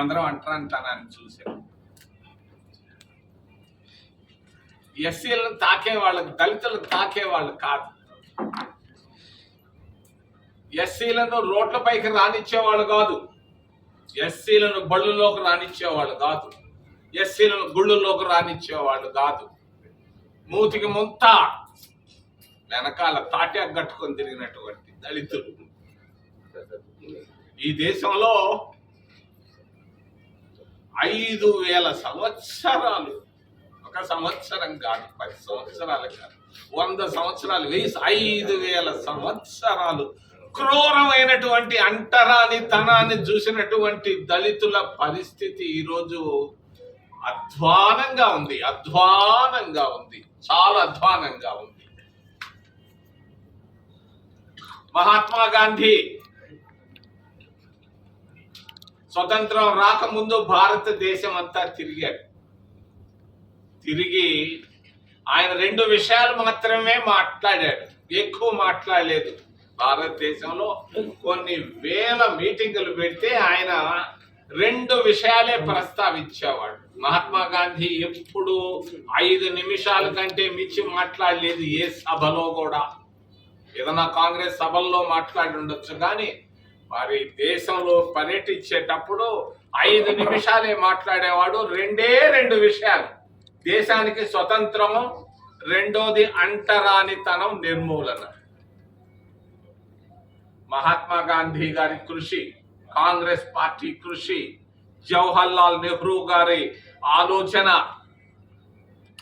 మేమందరం అంటారంటానని చూసాం. ఎస్సీలను తాకే వాళ్ళకి దళితులను తాకే వాళ్ళు కాదు. ఎస్సీలను రోడ్లపైకి రానిచ్చేవాళ్ళు కాదు. ఎస్సీలను బళ్ళులోకి రానిచ్చేవాళ్ళు కాదు. ఎస్సీలను గుళ్ళులోకి రానిచ్చేవాళ్ళు కాదు. మూతికి ముంత వెనకాల తాట్యా కట్టుకొని తిరిగినటువంటి దళితులు. ఈ దేశంలో ఐదు వేల సంవత్సరాలు. ఒక సంవత్సరం కాదు పది సంవత్సరాలు కాదు. వంద సంవత్సరాలు వెయ్యి ఐదు వేల సంవత్సరాలు. క్రూరమైనటువంటి అంటరాని తనాన్ని చూసినటువంటి దళితుల పరిస్థితి ఈరోజు అధ్వానంగా ఉంది అధ్వానంగా ఉంది చాలా అధ్వానంగా ఉంది. మహాత్మా గాంధీ స్వతంత్రం రాకముందు భారతదేశం అంతా తిరిగాడు. తిరిగి ఆయన రెండు విషయాలు మాత్రమే మాట్లాడాడు. ఎక్కువ మాట్లాడలేదు. భారతదేశంలో కొన్ని వేల మీటింగులు పెడితే ఆయన రెండు విషయాలే ప్రస్తావించేవాడు. మహాత్మా గాంధీ ఎప్పుడు ఐదు నిమిషాల కంటే మించి మాట్లాడలేదు ఏ సభలో కూడా. ఏదైనా కాంగ్రెస్ సభల్లో మాట్లాడి ఉండొచ్చు కానీ మరి దేశంలో పర్యటించేటప్పుడు ఐదు నిమిషాలే మాట్లాడేవాడు రెండే రెండు విషయాలు. దేశానికి స్వతంత్రము రెండోది అంటరానితనం నిర్మూలన. మహాత్మా గాంధీ గారి కృషి కాంగ్రెస్ పార్టీ కృషి జవహర్ లాల్ నెహ్రూ గారి ఆలోచన.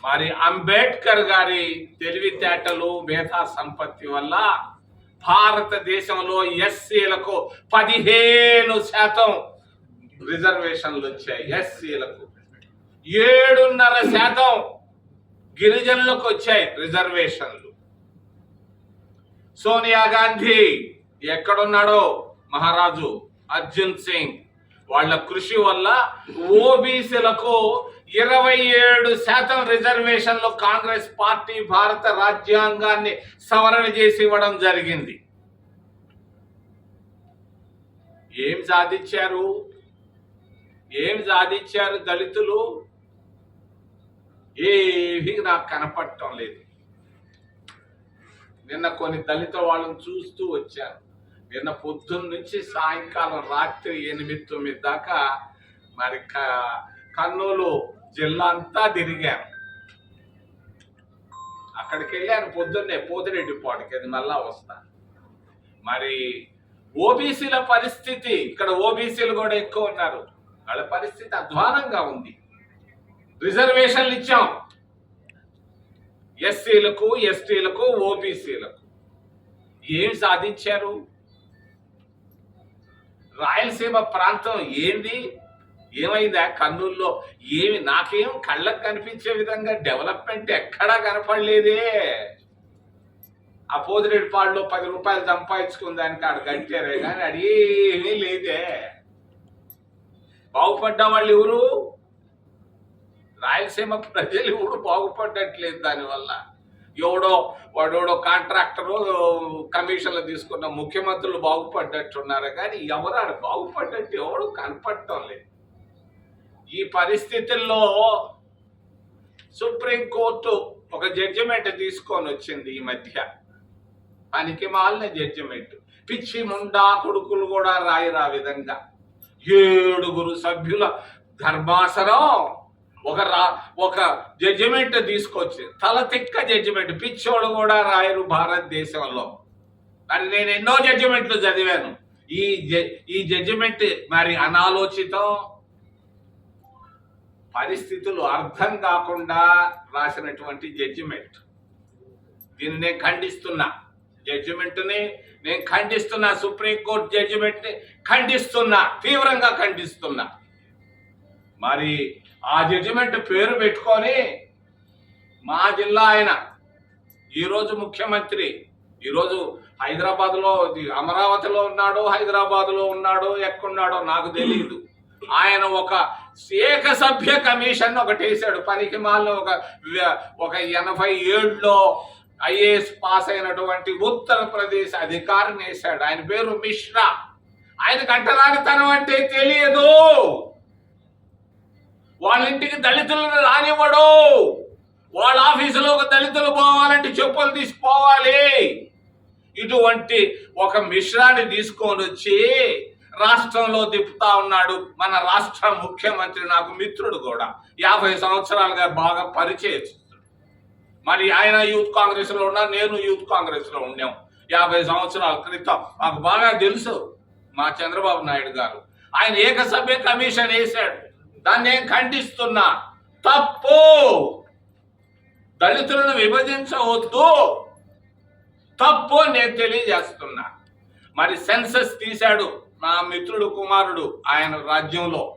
మరి అంబేద్కర్ గారి తెలివితేటలు మేధా సంపత్తి వల్ల భారతదేశంలో ఎస్సీలకు పదిహేను శాతం రిజర్వేషన్లు వచ్చాయి ఎస్సీలకు. ఏడున్నర శాతం గిరిజనులకు వచ్చాయి రిజర్వేషన్లు. సోనియా గాంధీ ఎక్కడున్నాడో మహారాజు అర్జున్ సింగ్ వాళ్ళ కృషి వల్ల ఓబీసీలకు ఇరవై ఏడు శాతం రిజర్వేషన్లు కాంగ్రెస్ పార్టీ భారత రాజ్యాంగాన్ని సవరణ చేసి ఇవ్వడం జరిగింది. ఏం సాధించారు? ఏం సాధించారు దళితులు? ఏవి నాకు కనపడటం లేదు. నిన్న కొన్ని దళిత వాళ్ళని చూస్తూ వచ్చాను. నిన్న పొద్దున్న నుంచి సాయంకాలం రాత్రి ఎనిమిది తొమ్మిది దాకా మరి క- కర్నూలు జిల్లా అంతా తిరిగాను. అక్కడికి వెళ్ళాను పొద్దున్నే పోతిరెడ్డి పాడుకి అది మళ్ళా వస్తా. మరి ఓబీసీల పరిస్థితి ఇక్కడ ఓబీసీలు కూడా ఎక్కువ ఉన్నారు. వాళ్ళ పరిస్థితి అధ్వానంగా ఉంది. రిజర్వేషన్లు ఇచ్చాం. ఎస్సీలకు ఎస్టీలకు ఓబీసీలకు. ఏం సాధించారు? రాయలసీమ ప్రాంతం ఏంది? ఏమైందా? కర్నూలులో ఏమి నాకేం కళ్ళకు కనిపించే విధంగా డెవలప్మెంట్ ఎక్కడా కనపడలేదే. ఆ పోదిరెడ్డిపాడులో పది రూపాయలు సంపాదించుకున్న దానికి ఆడ కట్టారే కానీ అది ఏమీ లేదే. బాగుపడ్డ వాళ్ళు ఎవరు? రాయలసీమ ప్రజలు ఎవరు బాగుపడట్లేదు దానివల్ల. ఎవడో వాడోడో కాంట్రాక్టరు కమిషన్లు తీసుకున్న ముఖ్యమంత్రులు బాగుపడ్డట్టున్నారు కానీ ఎవరు ఆడ బాగుపడ్డట్టు ఎవడు కనపడటం లేదు. ఈ పరిస్థితుల్లో సుప్రీంకోర్టు ఒక జడ్జిమెంట్ తీసుకొని వచ్చింది ఈ మధ్య. పనికి మాలిన జడ్జిమెంట్ పిచ్చి ముండా కొడుకులు కూడా రాయరా విధంగా. ఏడుగురు సభ్యుల ధర్మాసనం ఒక రా ఒక జడ్జిమెంట్ తీసుకొచ్చి తల తిక్క జడ్జిమెంట్ పిచ్చోడు కూడా రాయరు భారతదేశంలో. మరి నేను ఎన్నో జడ్జిమెంట్లు చదివాను. ఈ జ- ఈ జడ్జిమెంట్ మరి అనాలోచితం పరిస్థితులు అర్థం కాకుండా రాసినటువంటి జడ్జిమెంట్ దీన్ని నేను ఖండిస్తున్నా. జడ్జిమెంట్ని నేను ఖండిస్తున్నా. సుప్రీంకోర్టు జడ్జిమెంట్ని ఖండిస్తున్నా. తీవ్రంగా ఖండిస్తున్నా. మరి ఆ జడ్జిమెంట్ పేరు పెట్టుకొని మా జిల్లా ఆయన ఈరోజు ముఖ్యమంత్రి ఈరోజు హైదరాబాద్లో అమరావతిలో ఉన్నాడో హైదరాబాద్లో ఉన్నాడో ఎక్కడున్నాడో నాకు తెలియదు. ఆయన ఒక ఏకసభ్య కమిషన్ ఒకటి వేసాడు పనికి మాలిన ఒక ఒక ఎనభై ఏడులో ఐఏఎస్ పాస్ అయినటువంటి ఉత్తరప్రదేశ్ అధికారిని వేశాడు ఆయన పేరు మిశ్రా. ఆయన కంటరానితనం అంటే తెలియదు. వాళ్ళ ఇంటికి దళితులను రానివ్వడు. వాళ్ళ ఆఫీసులో ఒక దళితులు పోవాలంటే చెప్పులు తీసిపోవాలి. ఇటువంటి ఒక మిశ్రాన్ని తీసుకొని వచ్చి రాష్ట్రంలో తిప్పుతా ఉన్నాడు. మన రాష్ట్ర ముఖ్యమంత్రి నాకు మిత్రుడు కూడా. యాభై సంవత్సరాలుగా బాగా పరిచయస్తుడు మరి ఆయన యూత్ కాంగ్రెస్లో ఉన్నా నేను యూత్ కాంగ్రెస్లో ఉన్నాం యాభై సంవత్సరాల క్రితం. మాకు బాగా తెలుసు మా చంద్రబాబు నాయుడు గారు. ఆయన ఏకసభ్య కమిషన్ వేశాడు. దాన్ని నేను ఖండిస్తున్నా. తప్పు! దళితులను విభజించవద్దు. తప్పు నేను తెలియజేస్తున్నా. మరి సెన్సస్ తీశాడు. నా మిత్రుడు కుమారుడు ఆయన రాజ్యంలో.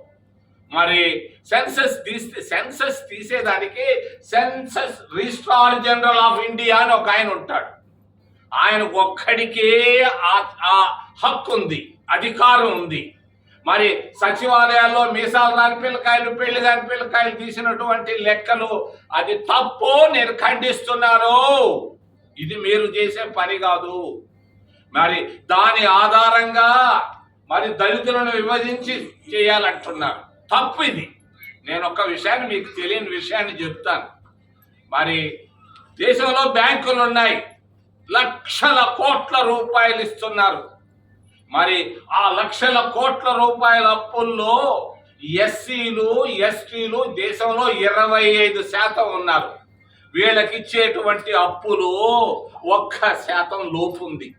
మరి సెన్సస్ తీస్తే సెన్సస్ తీసేదానికి census registrar general of India అని ఒక ఆయన ఉంటాడు. ఆయన ఒక్కడికే ఆ- ఆ హక్కు ఉంది అధికారం ఉంది. మరి సచివాలయాల్లో మీసాలు రాని పిల్లకాయలు పెళ్ళి కాని పిల్లకాయలు తీసినటువంటి లెక్కలు అది తప్పు నేను ఇది మీరు చేసే పని కాదు. మరి దాని ఆధారంగా మరి దళితులను విభజించి చేయాలంటున్నారు. తప్పు ఇది నేను ఒక విషయాన్ని మీకు తెలియని విషయాన్ని చెప్తాను. మరి దేశంలో బ్యాంకులు ఉన్నాయి లక్షల కోట్ల రూపాయలు ఇస్తున్నారు. మరి ఆ లక్షల కోట్ల రూపాయల అప్పుల్లో ఎస్సీలు ఎస్టీలు దేశంలో ఇరవై ఐదు శాతం ఉన్నారు. వీళ్ళకి ఇచ్చేటువంటి అప్పులు ఒక్క శాతం లోపు ఉంది.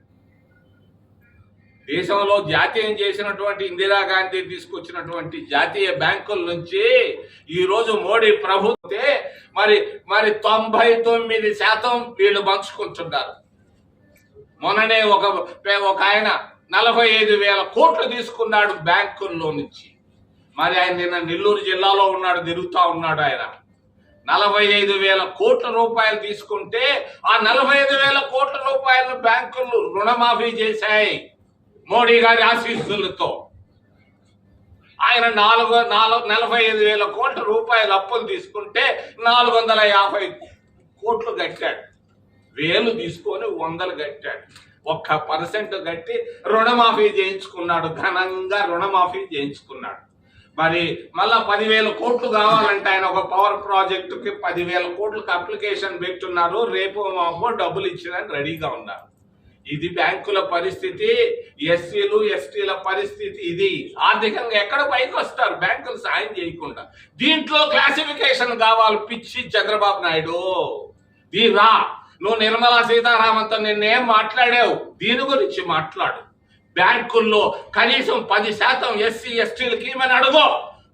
దేశంలో జాతీయం చేసినటువంటి ఇందిరాగాంధీ తీసుకొచ్చినటువంటి జాతీయ బ్యాంకుల నుంచి ఈరోజు మోడీ ప్రభుత్వే మరి మరి తొంభై తొమ్మిది శాతం వీళ్ళు పంచుకుంటున్నారు. మొన్ననే ఒక ఒక ఆయన నలభై ఐదు వేల కోట్లు తీసుకున్నాడు బ్యాంకుల్లో నుంచి. మరి ఆయన నిన్న నెల్లూరు జిల్లాలో ఉన్నాడు తిరుగుతూ ఉన్నాడు ఆయన. నలభై ఐదు వేల కోట్ల రూపాయలు తీసుకుంటే ఆ నలభై ఐదు వేల కోట్ల రూపాయలు బ్యాంకులు రుణమాఫీ చేశాయి. మోడీ గారి ఆశీస్సులతో ఆయన నాలుగు నాలుగు నలభై ఐదు వేల కోట్ల రూపాయల అప్పులు తీసుకుంటే నాలుగు వందల యాభై కోట్లు కట్టాడు. వేలు తీసుకొని వందలు కట్టాడు. ఒక్క పర్సెంట్ కట్టి రుణమాఫీ చేయించుకున్నాడు. ఘనంగా రుణమాఫీ చేయించుకున్నాడు. మరి మళ్ళా పదివేల కోట్లు కావాలంటే ఆయన ఒక పవర్ ప్రాజెక్టుకి పదివేల కోట్లకు అప్లికేషన్ పెట్టున్నారు. రేపు మాపో డబ్బులు ఇచ్చేదానికి రెడీగా ఉన్నారు. ఇది బ్యాంకుల పరిస్థితి ఎస్సీలు ఎస్టీల పరిస్థితి ఇది. ఆర్థికంగా ఎక్కడ పైకి వస్తారు? బ్యాంకులు సాయం చేయకుండా. దీంట్లో క్లాసిఫికేషన్ కావాలి పిచ్చి చంద్రబాబు నాయుడు. దీరా నువ్వు నిర్మలా సీతారామన్తో నిన్నేం మాట్లాడావు? దీని గురించి మాట్లాడు. బ్యాంకుల్లో కనీసం పది శాతం ఎస్సీ ఎస్టీలకి ఏమని అడుగు.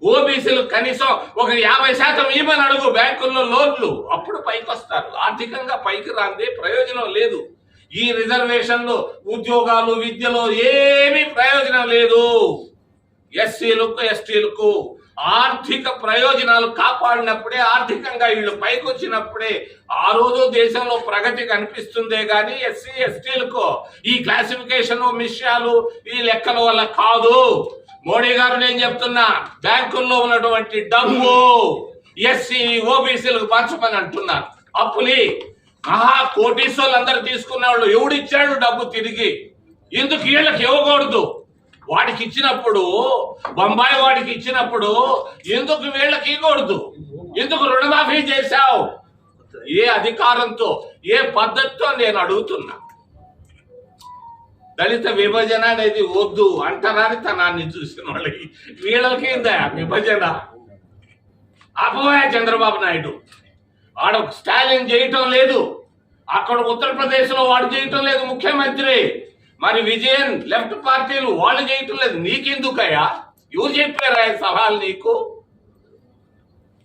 ఓబీసీలు కనీసం ఒక యాభై శాతం ఇవ్వమని అడుగు. బ్యాంకుల్లో లోన్లు. అప్పుడు పైకి వస్తారు. ఆర్థికంగా పైకి రాంది ప్రయోజనం లేదు. ఈ రిజర్వేషన్లు ఉద్యోగాలు విద్యలో ఏమీ ప్రయోజనం లేదు. ఎస్సీలకు ఎస్టీలకు ఆర్థిక ప్రయోజనాలు కాపాడినప్పుడే ఆర్థికంగా వీళ్ళు పైకి వచ్చినప్పుడే ఆ రోజు దేశంలో ప్రగతి కనిపిస్తుందే కానీ ఎస్సీ ఎస్టీలకు ఈ క్లాసిఫికేషన్ విషయాలు ఈ లెక్కల వల్ల కాదు. మోడీ గారు నేను చెప్తున్నా బ్యాంకుల్లో ఉన్నటువంటి డబ్బు ఎస్సీ ఓబీసీలకు పంచమని అంటున్నారు. అప్పులి ఆహా కోటీశ్వర్లు అందరు తీసుకున్న వాళ్ళు ఎవడిచ్చాడు డబ్బు తిరిగి? ఎందుకు వీళ్ళకి ఇవ్వకూడదు? వాడికి ఇచ్చినప్పుడు బొంబాయి వాడికి ఇచ్చినప్పుడు ఎందుకు వీళ్ళకి ఇవ్వకూడదు? ఎందుకు రుణమాఫీ చేశావు? ఏ అధికారంతో ఏ పద్ధతితో నేను అడుగుతున్నా. దళిత విభజన అనేది వద్దు అంటరాని తనాన్ని చూసిన వాళ్ళకి వీళ్ళకి విభజన? అపోయా చంద్రబాబు నాయుడు. ఆడ స్టాలిన్ చేయటం లేదు. అక్కడ ఉత్తరప్రదేశ్లో వాడు చేయటం లేదు ముఖ్యమంత్రి. మరి విజయన్ లెఫ్ట్ పార్టీలు వాళ్ళు చేయటం లేదు. నీకెందుకయ్యా? ఎవరు చెప్పారా సవాల్ నీకు?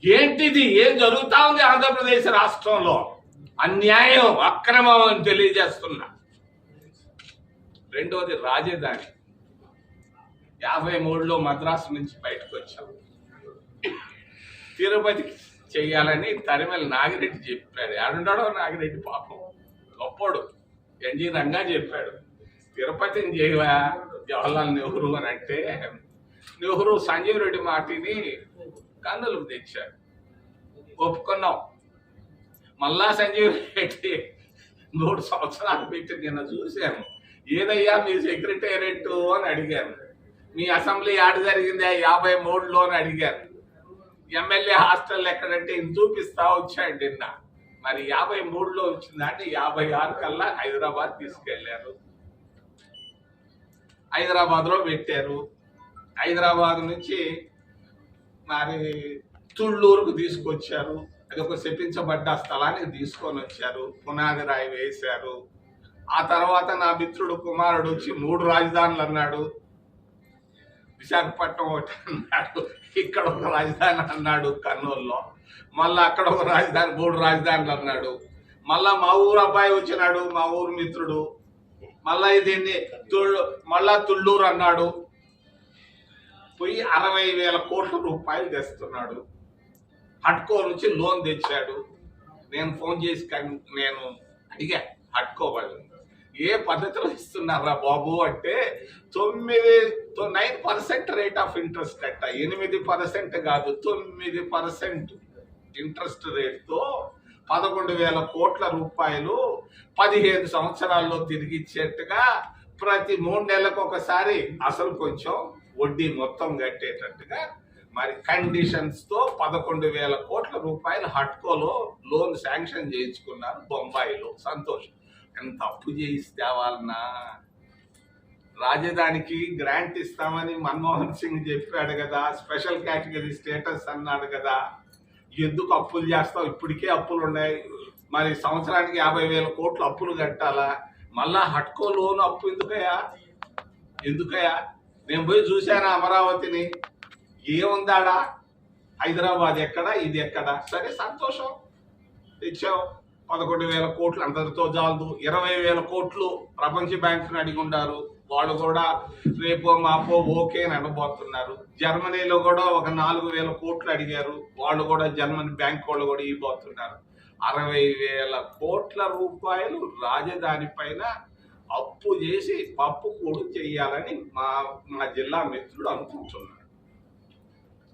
ఏంటిది? ఏం జరుగుతా ఉంది ఆంధ్రప్రదేశ్ రాష్ట్రంలో? అన్యాయం అక్రమం అని తెలియజేస్తున్నా. రెండవది రాజధాని. యాభై మూడులో మద్రాసు నుంచి బయటకు వచ్చాం. తిరుపతికి చెయ్యాలని తరిమల నాగిరెడ్డి చెప్పాడు. ఆడుంటాడో నాగిరెడ్డి పాపం. గొప్పోడు. ఎన్జి రంగా చెప్పాడు. తిరుపతిని చేయవా జవహర్లాల్ నెహ్రూ అని అంటే నెహ్రూ సంజీవ్ రెడ్డి మాటిని కన్నులకు తెచ్చాడు. ఒప్పుకున్నాం. మళ్ళా సంజీవ్ రెడ్డి మూడు సంవత్సరాలు పెట్టి నిన్న చూశాను. ఏదయ్యా మీ సెక్రటేరియట్ అని అడిగాను. మీ అసెంబ్లీ ఆడ జరిగింది? యాభై మూడులో అని అడిగాను. ఎమ్మెల్యే హాస్టల్ ఎక్కడంటే ఈయన చూపిస్తా వచ్చాడు నిన్న. మరి యాభై మూడులో వచ్చిందంటే యాభై ఆరు కల్లా హైదరాబాద్ తీసుకెళ్ళారు. హైదరాబాద్లో పెట్టారు. హైదరాబాద్ నుంచి మరి తుళ్ళూరుకు తీసుకొచ్చారు. అది ఒక శపించబడ్డ స్థలానికి తీసుకొని వచ్చారు. పునాది రాయి వేశారు. ఆ తర్వాత నా మిత్రుడు కుమారుడు వచ్చి మూడు రాజధానులు అన్నాడు. విశాఖపట్నం ఒకటి అన్నాడు. ఇక్కడ ఒక రాజధాని అన్నాడు కర్నూలులో. మళ్ళా అక్కడ ఒక రాజధాని మూడు రాజధానులు అన్నాడు. మళ్ళా మా ఊరు అబ్బాయి వచ్చినాడు మా ఊరు మిత్రుడు. మళ్ళా దీన్ని తుళ్ళు మళ్ళా తుళ్ళూరు అన్నాడు. పోయి అరవై వేల కోట్ల రూపాయలు తెస్తున్నాడు. హట్కో నుంచి లోన్ తెచ్చాడు. నేను ఫోన్ చేసి కన్- నేను అడిగా హట్కో వాళ్ళు ఏ పద్ధతిలో ఇస్తున్నారా బాబు? అంటే తొమ్మిది nine percent rate of interest అట్ట. ఎనిమిది పర్సెంట్ కాదు తొమ్మిది పర్సెంట్ ఇంట్రెస్ట్ రేట్తో పదకొండు వేల కోట్ల రూపాయలు పదిహేను సంవత్సరాల్లో తిరిగి ఇచ్చేట్టుగా ప్రతి మూడు నెలలకు ఒకసారి అసలు కొంచెం వడ్డీ మొత్తం కట్టేటట్టుగా మరి కండిషన్స్తో పదకొండు వేల కోట్ల రూపాయలు హట్కోలో లోన్ శాంక్షన్ చేయించుకున్నారు బొంబాయిలో. సంతోషం. ఎంత అప్పు చేయిస్తే వాళ్ళనా? రాజధానికి గ్రాంట్ ఇస్తామని మన్మోహన్ సింగ్ చెప్పాడు కదా స్పెషల్ కేటగిరీ స్టేటస్ అన్నాడు కదా. ఎందుకు అప్పులు చేస్తావు? ఇప్పటికే అప్పులు ఉన్నాయి. మరి సంవత్సరానికి యాభై వేల కోట్లు అప్పులు కట్టాలా? మళ్ళా హట్కో లోన్ అప్పు ఎందుకయ్యా? ఎందుకయ్యా? నేను పోయి చూశాను అమరావతిని? ఏముందాడా? హైదరాబాద్ ఎక్కడ? ఇది ఎక్కడ? సరే సంతోషం. తెచ్చావు. పదకొండు వేల కోట్లు అందరితో చాలదు ఇరవై వేల కోట్లు ప్రపంచ బ్యాంకుని అడిగి ఉండారు. వాళ్ళు కూడా రేపో మాపో ఓకే అని అనబోతున్నారు. జర్మనీలో కూడా ఒక నాలుగు వేల కోట్లు అడిగారు. వాళ్ళు కూడా జర్మనీ బ్యాంక్ వాళ్ళు కూడా ఇవ్వబోతున్నారు. అరవై వేల కోట్ల రూపాయలు రాజధాని పైన అప్పు చేసి పప్పు కూడు చేయాలని మా మా జిల్లా మిత్రుడు అనుకుంటున్నాడు.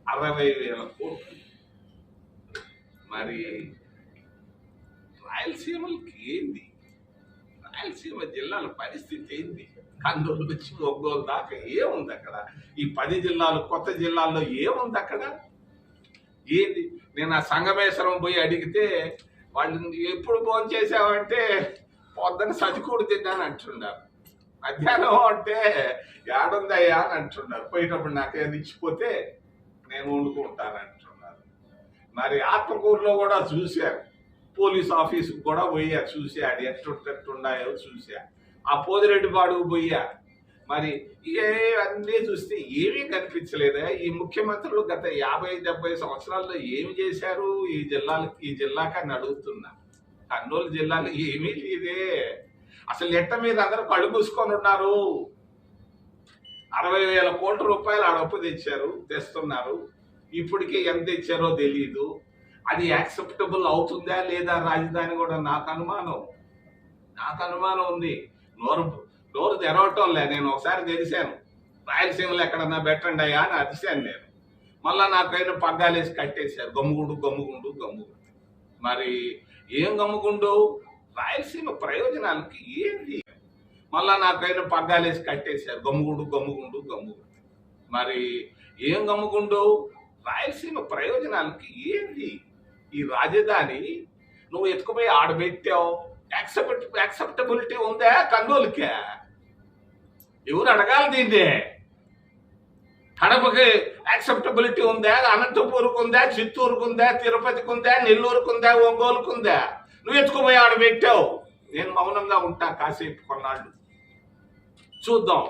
అరవై వేల కోట్లు. మరి రాయలసీమలకి ఏంది? రాయలసీమ జిల్లాల పరిస్థితి ఏంది? కర్నూలు నుంచి ఒంగోలు దాకా ఏముంది అక్కడ? ఈ పది జిల్లాలు కొత్త జిల్లాల్లో ఏముంది అక్కడ? ఏది? నేను ఆ సంగమేశ్వరం పోయి అడిగితే వాళ్ళు ఎప్పుడు ఫోన్ చేసావంటే పొద్దున సతికూడు తిన్నాను అంటున్నారు. మధ్యాహ్నం అంటే ఏడుందయ్యా అని అంటున్నారు. పోయేటప్పుడు నాకేది ఇచ్చిపోతే నేను వండుకుంటాను అంటున్నారు. మరి ఆత్మకూరులో కూడా చూశారు. పోలీస్ ఆఫీస్కి కూడా పోయా చూసా. అది ఎట్టుండాయో చూసా. ఆ పోదిరెడ్డిపాడు బొయ్య మరి ఏ అన్నీ చూస్తే ఏమీ కనిపించలేదా? ఈ ముఖ్యమంత్రులు గత యాభై డెబ్బై సంవత్సరాల్లో ఏమి చేశారు? ఈ జిల్లాలకి ఈ జిల్లాకి అని అడుగుతున్నా. కర్నూలు జిల్లాలో ఏమీ లేదే. అసలు ఎట్ట మీద అందరూ కళ్ళు మూసుకొని ఉన్నారు. అరవై వేల కోట్ల రూపాయలు అడప్పు తెచ్చారు తెస్తున్నారు. ఇప్పటికే ఎంత ఇచ్చారో తెలియదు అది యాక్సెప్టబుల్ అవుతుందా లేదా రాజధాని కూడా నాకు అనుమానం. నాకు అనుమానం ఉంది. నోరు నోరు తెరవటం లే నేను ఒకసారి తెలిసాను. రాయలసీమలో ఎక్కడన్నా పెట్టండి అయ్యా అని అరిశాను నేను. మళ్ళా నాకైనా పగ్గాలేసి కట్టేశారు. గమ్ముగుండు గమ్ముగుండు గమ్ముగుండు. మరి ఏం గమ్ముగుండు? రాయలసీమ ప్రయోజనాలకి ఏంది మళ్ళా నాకైనా పగ్గాలేసి కట్టేశారు. గమ్ముగుండు గమ్ముగుండు గమ్ముగుండు. మరి ఏం గమ్ముగుండు? రాయలసీమ ప్రయోజనాలకి ఏంది ఈ రాజధాని నువ్వు ఎత్తుకుపోయి ఆడబెట్టావు. యాక్సెప్ట్ యాక్సెప్టబిలిటీ ఉందా? కర్నూలుకే ఎవరు అడగాలి దీన్ని? కడపకి యాక్సెప్టబిలిటీ ఉందా? అనంతపూర్కి ఉందా? చిత్తూరుకు ఉందా? తిరుపతికి ఉందా? నెల్లూరుకు ఉందా? ఒంగోలుకు ఉందా? నువ్వు ఎత్తుకుపోయి ఆడ పెట్టావు. నేను మౌనంగా ఉంటా కాసేపు కొన్నాళ్ళు. చూద్దాం.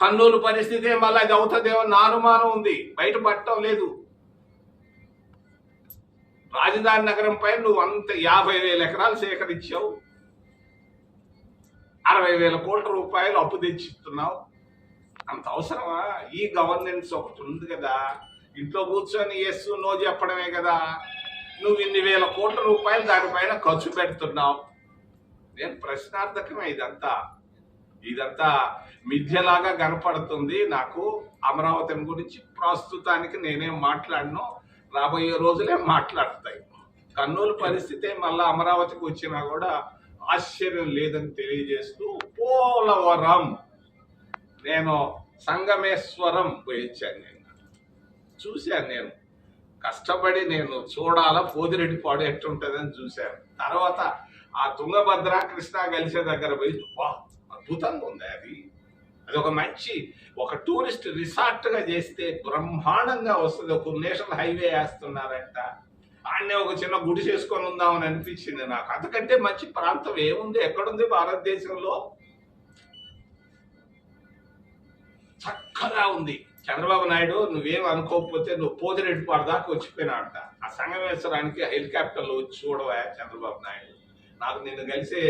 కర్నూలు పరిస్థితి మళ్ళీ అది అవుతుందేమో నా అనుమానం ఉంది. బయటపడటం లేదు. రాజధాని నగరంపై నువ్వు అంత యాభై వేల ఎకరాలు సేకరించావు. అరవై వేల కోట్ల రూపాయలు అప్పు తెచ్చిస్తున్నావు. అంత అవసరమా? ఈ గవర్నెన్స్ ఒకటి ఉంది కదా. ఇంట్లో కూర్చొని ఎస్ నో చెప్పడమే కదా. నువ్వు ఇన్ని వేల కోట్ల రూపాయలు దానిపైన ఖర్చు పెడుతున్నావు. నేను ప్రశ్నార్థకమే ఇదంతా. ఇదంతా మిథ్యలాగా కనపడుతుంది. నాకు అమరావతి గురించి ప్రస్తుతానికి నేనేం మాట్లాడను. రాబోయే రోజులే మాట్లాడతాయి. కర్నూలు పరిస్థితే మళ్ళా అమరావతికి వచ్చినా కూడా ఆశ్చర్యం లేదని తెలియజేస్తూ పోలవరం. నేను సంగమేశ్వరం పోయించాను నేను. చూశాను నేను. కష్టపడి నేను చూడాలా పోదిరెడ్డి పాడు ఎట్టుంటుందని చూశాను. తర్వాత ఆ తుంగభద్ర కృష్ణ కలిసే దగ్గర పోయి అద్భుతంగా ఉంది అది. అదొక మంచి ఒక టూరిస్ట్ రిసార్ట్గా చేస్తే బ్రహ్మాండంగా వస్తుంది. ఒక నేషనల్ హైవే వేస్తున్నారంట. ఆడనే ఒక చిన్న గుడి చేసుకొని ఉందామని అనిపించింది నాకు. అంతకంటే మంచి ప్రాంతం ఏముంది? ఎక్కడుంది భారతదేశంలో? చక్కగా ఉంది. చంద్రబాబు నాయుడు నువ్వేం అనుకోకపోతే నువ్వు పోతిరెడ్డి పాడు దాకా వచ్చిపోయినాడంట. ఆ సంగమేశ్వరానికి హెలికాప్టర్లో వచ్చి చూడవా చంద్రబాబు నాయుడు? నాకు నిన్ను కలిసే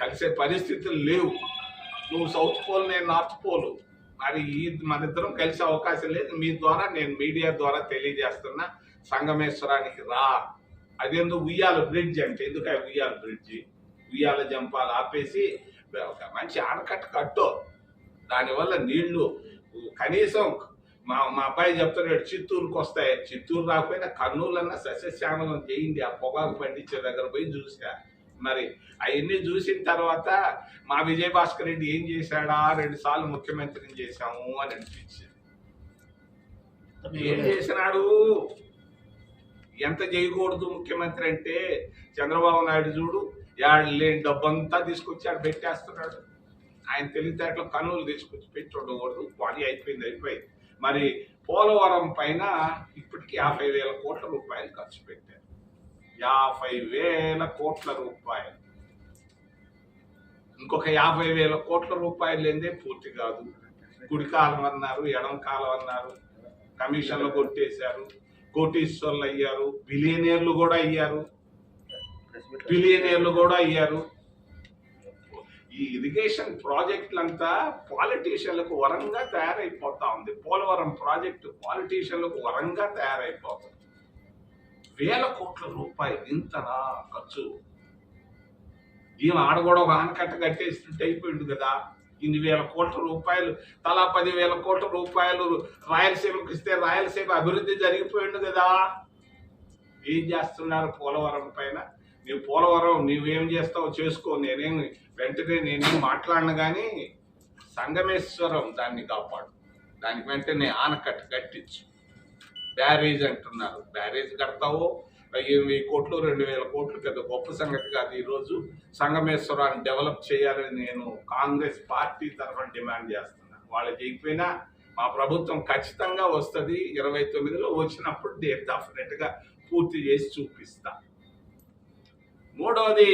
కలిసే పరిస్థితులు లేవు. నువ్వు సౌత్ పోల్ నేను నార్త్ పోల్. మరి ఈ మన ఇద్దరం కలిసే అవకాశం లేదు. మీ ద్వారా నేను మీడియా ద్వారా తెలియజేస్తున్నా సంగమేశ్వరానికి రా. అదేందుకు ఉయ్యాల బ్రిడ్జ్ అంటే ఎందుకు ఆ ఉయ్యాల బ్రిడ్జ్ ఉయ్యాల జంపాలు ఆపేసి ఒక మంచి ఆనకట్ట కట్టు. దానివల్ల నీళ్ళు కనీసం మా మా అబ్బాయి చెప్తున్నాడు చిత్తూరుకు వస్తాయి చిత్తూరు రాకపోయినా కర్నూలు అన్న సస్యశ్యామలం చేయండి. ఆ పొగాకు పండించే దగ్గర పోయి చూసా. మరి అవన్నీ చూసిన తర్వాత మా విజయ భాస్కర్ రెడ్డి ఏం చేశాడా? రెండు సార్లు ముఖ్యమంత్రిని చేశాము అని అనిపించింది. ఏం చేసినాడు? ఎంత చేయకూడదు ముఖ్యమంత్రి అంటే చంద్రబాబు నాయుడు చూడు యాడు లేని డబ్బంతా తీసుకొచ్చి ఆడ పెట్టేస్తున్నాడు. ఆయన తెలివితేటలు కనులు తీసుకొచ్చి పెట్టి ఉండకూడదు పని అయిపోయింది అయిపోయింది. మరి పోలవరం పైన ఇప్పటికి యాభై వేల కోట్ల రూపాయలు ఖర్చు పెట్టారు. యాభై వేల కోట్ల రూపాయలు. ఇంకొక యాభై వేల కోట్ల రూపాయలు ఏందే పూర్తి కాదు. కుడి కాలం అన్నారు ఎడం కాలం అన్నారు కమిషన్లు కొట్టేశారు కోటీశ్వర్లు అయ్యారు బిలియనీర్లు కూడా అయ్యారు. బిలియనీర్లు కూడా అయ్యారు. ఈ ఇరిగేషన్ ప్రాజెక్టులంతా పాలిటీషియన్లకు వరంగా తయారైపోతా ఉంది. పోలవరం ప్రాజెక్టు పాలిటీషియన్లకు వరంగా తయారైపోతుంది. వేల కోట్ల రూపాయలు ఇంతనా ఖర్చు. ఈయన ఆడ కూడా ఒక ఆనకట్ట కట్టేసినట్టు అయిపోయింది కదా. ఇన్ని వేల కోట్ల రూపాయలు తలా పదివేల కోట్ల రూపాయలు రాయలసీమకు ఇస్తే రాయలసీమ అభివృద్ధి జరిగిపోయింది కదా. ఏం చేస్తున్నారు పోలవరం పైన? నీవు పోలవరం నువ్వేం చేస్తావు చేసుకో. నేనేం వెంటనే నేనేం మాట్లాడను కానీ సంగమేశ్వరం దాన్ని కాపాడు. దానికి వెంటనే ఆనకట్ట కట్టించు. బ్యారేజ్ అంటున్నారు. బ్యారేజ్ కడతావు? వెయ్యి వెయ్యి కోట్లు రెండు వేల కోట్లు పెద్ద గొప్ప సంగతి కాదు. ఈరోజు సంగమేశ్వరాన్ని డెవలప్ చేయాలని నేను కాంగ్రెస్ పార్టీ తరఫున డిమాండ్ చేస్తున్నాను వాళ్ళు చేయకపోయినా మా ప్రభుత్వం ఖచ్చితంగా వస్తుంది. ఇరవై తొమ్మిదిలో వచ్చినప్పుడు నేను డెఫినెట్గా పూర్తి చేసి చూపిస్తా. మూడవది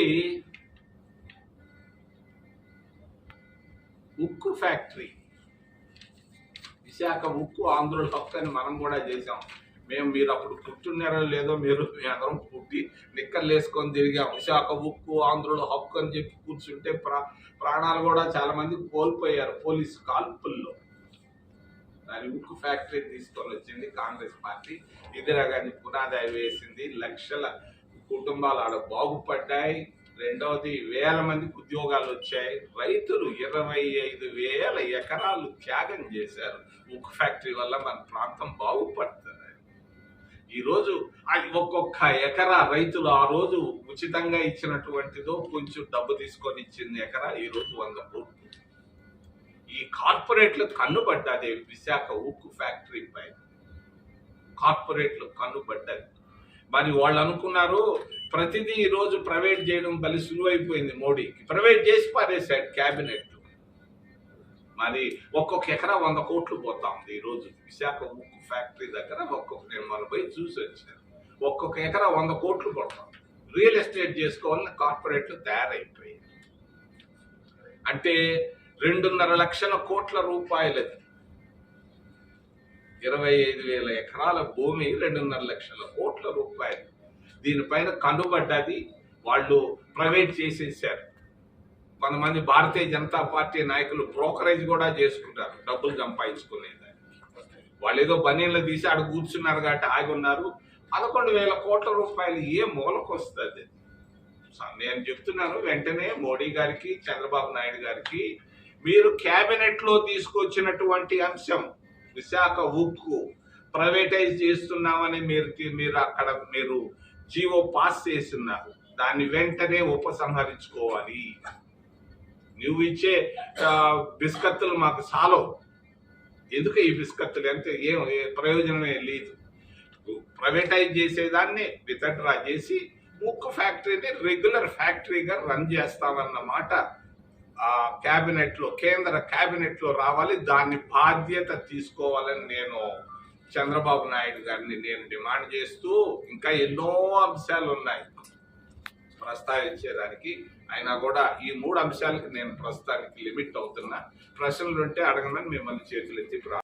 ఉక్కు ఫ్యాక్టరీ. విశాఖ ఉక్కు ఆంధ్రుల హక్కు మనం కూడా చేసాం మేము మీరు అప్పుడు పుట్టున్నారో లేదో మీరు మీ అందరం పుట్టి నిక్కర్లు వేసుకొని తిరిగాం. విశాఖ ఉక్కు ఆంధ్రుల హక్కు అని చెప్పి కూర్చుంటే ప్రా ప్రాణాలు కూడా చాలా మంది కోల్పోయారు పోలీసు కాల్పుల్లో. దాని ఉక్కు ఫ్యాక్టరీ తీసుకొని వచ్చింది కాంగ్రెస్ పార్టీ. ఇందిరాగాంధీ పునాది వేసింది. లక్షల కుటుంబాలు ఆడ బాగుపడ్డాయి. రెండవది వేల మందికి ఉద్యోగాలు వచ్చాయి. రైతులు ఇరవై ఐదు వేల ఎకరాలు త్యాగం చేశారు. ఉక్కు ఫ్యాక్టరీ వల్ల మన ప్రాంతం బాగుపడుతుంది. ఈరోజు అది ఒక్కొక్క ఎకరా రైతులు ఆ రోజు ఉచితంగా ఇచ్చినటువంటిదో కొంచెం డబ్బు తీసుకొని ఇచ్చింది ఎకరా ఈ రోజు వంద కోట్లు. ఈ కార్పొరేట్లు కన్నుబడ్డది విశాఖ ఉక్కు ఫ్యాక్టరీ పై కార్పొరేట్లు కన్నుబడ్డది మరి వాళ్ళు అనుకున్నారు ప్రతిదీ ఈరోజు ప్రైవేట్ చేయడం బలి సులువైపోయింది మోడీకి. ప్రైవేట్ చేసి పారేశాడు క్యాబినెట్. మరి ఒక్కొక్క ఎకరా వంద కోట్లు పోతా ఉంది విశాఖ ఉక్కు ఫ్యాక్టరీ దగ్గర ఒక్కొక్క నేను మన పోయి చూసి వచ్చాను. ఒక్కొక్క ఎకరా వంద కోట్లు పడతాం రియల్ ఎస్టేట్ చేసుకోవాలని కార్పొరేట్లు తయారైపోయాయి. అంటే రెండున్నర లక్షల కోట్ల రూపాయలది. ఇరవై ఐదు వేల ఎకరాల భూమి రెండున్నర లక్షల కోట్ల రూపాయలు. దీనిపైన కనుబడ్డది వాళ్ళు ప్రైవేట్ చేసేసారు. కొంతమంది భారతీయ జనతా పార్టీ నాయకులు బ్రోకరేజ్ కూడా చేసుకుంటారు డబ్బులు సంపాదించుకునేదాన్ని వాళ్ళు ఏదో బనీళ్ళు తీసి ఆడ కూర్చున్నారు కాబట్టి ఆగి ఉన్నారు. పదకొండు వేల కోట్ల రూపాయలు ఏ మూలకు వస్తుంది? నేను చెప్తున్నాను వెంటనే మోడీ గారికి చంద్రబాబు నాయుడు గారికి మీరు క్యాబినెట్లో తీసుకొచ్చినటువంటి అంశం విశాఖ ఉక్కు ప్రైవేటైజ్ చేస్తున్నామని మీరు మీరు అక్కడ మీరు జీవో పాస్ చేస్తున్నారు. దాన్ని వెంటనే ఉపసంహరించుకోవాలి. నువ్వు ఇచ్చే బిస్కత్తులు మాకు సాలవు. ఎందుకు ఈ బిస్కత్తులు? ఎంత ఏం ప్రయోజనమే లేదు. ప్రైవేటైజ్ చేసేదాన్ని వితడ్రా చేసి ఉక్కు ఫ్యాక్టరీని రెగ్యులర్ ఫ్యాక్టరీగా రన్ చేస్తామన్నమాట క్యాబినెట్లో కేంద్ర క్యాబినెట్లో రావాలి. దాన్ని బాధ్యత తీసుకోవాలని నేను చంద్రబాబు నాయుడు గారిని నేను డిమాండ్ చేస్తూ ఇంకా ఎన్నో అంశాలు ఉన్నాయి. ప్రస్తావించేదానికి అయినా కూడా ఈ మూడు అంశాలకి నేను ప్రస్తుతానికి లిమిట్ అవుతున్నా. ప్రశ్నలు ఉంటే అడగమని మిమ్మల్ని చేతులెత్తి ప్రా